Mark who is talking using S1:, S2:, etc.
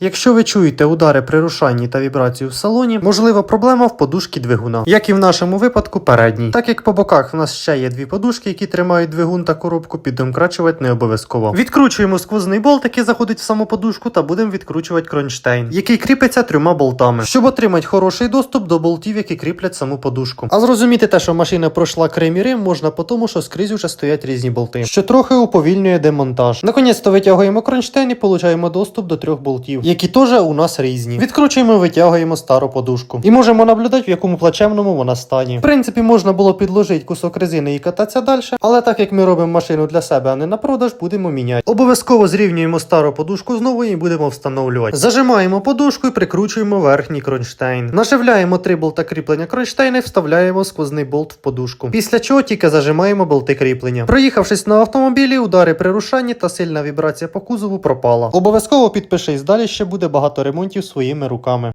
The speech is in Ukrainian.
S1: Якщо ви чуєте удари при рушанні та вібрацію в салоні, можлива проблема в подушці двигуна, як і в нашому випадку передній. Так як по боках в нас ще є дві подушки, які тримають двигун та коробку, піддомкрачувати не обов'язково. Відкручуємо сквозний болт, який заходить в саму подушку, та будемо відкручувати кронштейн, який кріпиться трьома болтами, щоб отримати хороший доступ до болтів, які кріплять саму подушку. А зрозуміти те, що машина пройшла Рим, можна по тому, що скрізь уже стоять різні болти, що трохи уповільнює демонтаж. Наконець-то витягуємо кронштейн і получаємо доступ до трьох болтів, які теж у нас різні. Відкручуємо, витягуємо стару подушку. І можемо наблюдати, в якому плачевному вона стані. В принципі, можна було підложити кусок резини і кататися далі, але так як ми робимо машину для себе, а не на продаж, будемо міняти. Обов'язково зрівнюємо стару подушку з новою і будемо встановлювати. Зажимаємо подушку і прикручуємо верхній кронштейн. Наживляємо три болта кріплення кронштейна і вставляємо сквозний болт в подушку. Після чого тільки зажимаємо болти кріплення. Проїхавшись на автомобілі, удари при рушанні та сильна вібрація по кузову пропала. Обов'язково підпишись, далі ще буде багато ремонтів своїми руками.